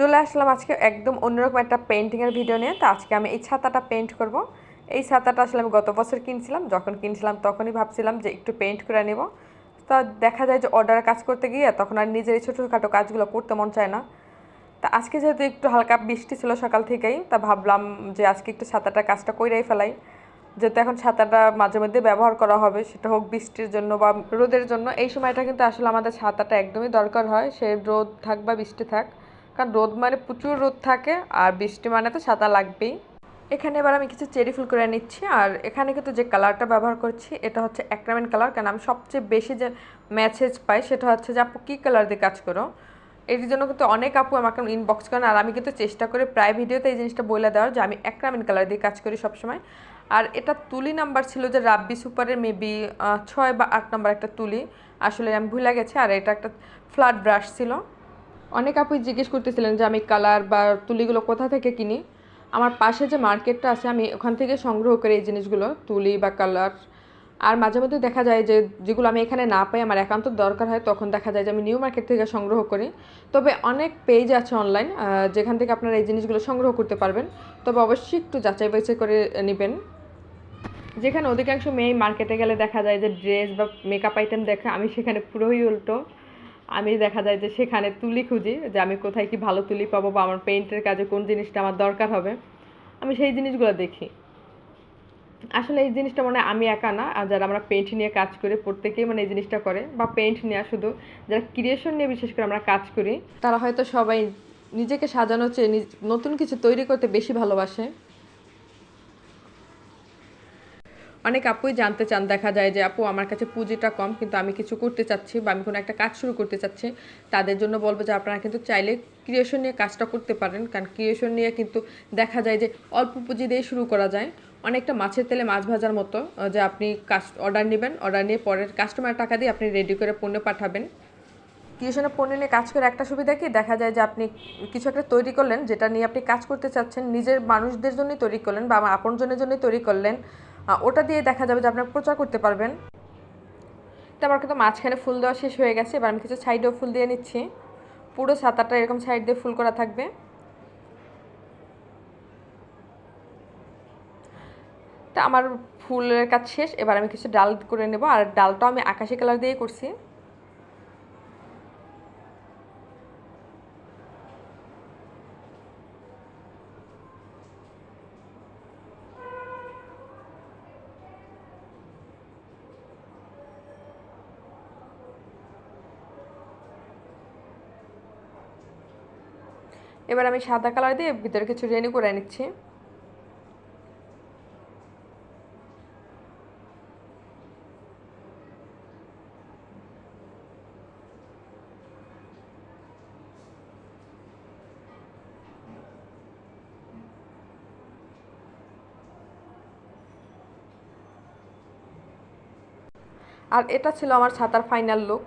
চলে আসলাম আজকে একদম অন্যরকম একটা পেন্টিংয়ের ভিডিও নিয়ে। তো আজকে আমি এই ছাতাটা পেন্ট করব। এই ছাতাটা আসলে আমি গত বছর কিনছিলাম। যখন কিনছিলাম তখনই ভাবছিলাম যে একটু পেন্ট করে নেব। তো দেখা যায় যে অর্ডারে কাজ করতে গিয়ে তখন আর নিজের এই ছোটোখাটো কাজগুলো করতে মন চায় না। তা আজকে যেহেতু একটু হালকা বৃষ্টি ছিল সকাল থেকেই, তা ভাবলাম যে আজকে একটু ছাতাটা কাজটা কইরাই ফেলাই। যেহেতু এখন ছাতাটা মাঝে মধ্যে ব্যবহার করা হবে, সেটা হোক বৃষ্টির জন্য বা রোদের জন্য। এই সময়টা কিন্তু আসলে আমাদের ছাতাটা একদমই দরকার হয়। সে রোদ থাক বা বৃষ্টি থাক। কারণ রোদ মানে প্রচুর রোদ থাকে আর বৃষ্টি মানে তো ছাতা লাগবেই। এখানে এবার আমি কিছু চেরি ফুল করে নিচ্ছি আর এখানে কিন্তু যে কালারটা ব্যবহার করছি, এটা হচ্ছে অ্যাক্রামেন্ট কালার। কারণ আমি সবচেয়ে বেশি যে ম্যাসেজ পাই সেটা হচ্ছে যে, আপু, কী কালার দিয়ে কাজ করো? এর জন্য কিন্তু অনেক আপু আমাকে ইনবক্স করেন আর আমি কিন্তু চেষ্টা করি প্রায় ভিডিওতে এই জিনিসটা বলে দেওয়ার যে, আমি অ্যাক্রামিন কালার দিয়ে কাজ করি সবসময়। আর এটা তুলি নাম্বার ছিল যে, রাব্বি সুপারের মেবি ছয় বা আট নাম্বার একটা তুলি। আসলে আমি ভুলে গেছি। আর এটা একটা ফ্ল্যাট ব্রাশ ছিল। অনেক আপুই জিজ্ঞেস করতেছিলেন যে আমি কালার বা তুলিগুলো কোথা থেকে কিনি। আমার পাশে যে মার্কেটটা আছে, আমি ওখান থেকে সংগ্রহ করি এই জিনিসগুলো, তুলি বা কালার। আর মাঝে মধ্যে দেখা যায় যে যেগুলো আমি এখানে না পাই, আমার একান্ত দরকার হয়, তখন দেখা যায় যে আমি নিউ মার্কেট থেকে সংগ্রহ করি। তবে অনেক পেজ আছে অনলাইন যেখান থেকে আপনারা এই জিনিসগুলো সংগ্রহ করতে পারবেন। তবে অবশ্যই একটু যাচাই বাছাই করে নেবেন। যেখানে অধিকাংশ মেয়ে মার্কেটে গেলে দেখা যায় যে ড্রেস বা মেকআপ আইটেম দেখে, আমি সেখানে পুরোই উল্টো। আমি দেখা যায় যে সেখানে তুলি খুঁজি, যে আমি কোথায় কি ভালো তুলি পাবো বা আমার পেইন্টের কাজে কোন জিনিসটা আমার দরকার হবে, আমি সেই জিনিসগুলো দেখি। আসলে এই জিনিসটা মানে আমি একা না, আর যারা আমরা পেইন্ট নিয়ে কাজ করি, প্রত্যেকেই মানে এই জিনিসটা করে, বা পেইন্ট নিয়ে শুধু, যারা ক্রিয়েশন নিয়ে বিশেষ করে আমরা কাজ করি, তারা হয়তো সবাই নিজেকে সাজানো চেয়ে নতুন কিছু তৈরি করতে বেশি ভালোবাসে। অনেক আপুই জানতে চান, দেখা যায় যে, আপু, আমার কাছে পুঁজিটা কম, কিন্তু আমি কিছু করতে চাচ্ছি বা আমি কোনো একটা কাজ শুরু করতে চাচ্ছি। তাদের জন্য বলব যে, আপনারা কিন্তু চাইলে ক্রিয়েশন নিয়ে কাজটা করতে পারেন। কারণ ক্রিয়েশন নিয়ে কিন্তু দেখা যায় যে, অল্প পুঁজি দিয়ে শুরু করা যায়। অনেকটা মাছের তেলে মাছ ভাজার মতো যে, আপনি কাজ অর্ডার নেবেন। অর্ডার নিয়ে পরের কাস্টমার টাকা দিয়ে আপনি রেডি করে পণ্য পাঠাবেন। ক্রিয়েশনের পণ্য নিয়ে কাজ করে একটা সুবিধা কি? দেখা যায় যে, আপনি কিছু একটা তৈরি করলেন, যেটা নিয়ে আপনি কাজ করতে চাচ্ছেন, নিজের মানুষদের জন্যই তৈরি করলেন বা আমার আপনজনের জন্যই তৈরি করলেন। ওটা দিয়ে দেখা যাবে যে আপনারা প্রচার করতে পারবেন। তো আমার কিন্তু মাঝখানে ফুল দেওয়া শেষ হয়ে গেছে, এবার আমি কিছু সাইডেও ফুল দিয়ে নিচ্ছি। পুরো সাতারটা এরকম সাইড দিয়ে ফুল করা থাকবে। তা আমার ফুলের কাজ শেষ, এবার আমি কিছু ডাল করে নেব, আর ডালটাও আমি আকাশি কালার দিয়ে করছি। এবার আমি সাদা কালার দিয়ে ভিতরে কিছু রেনি করে নিচ্ছি। আর এটা ছিল আমার ছাতার ফাইনাল লুক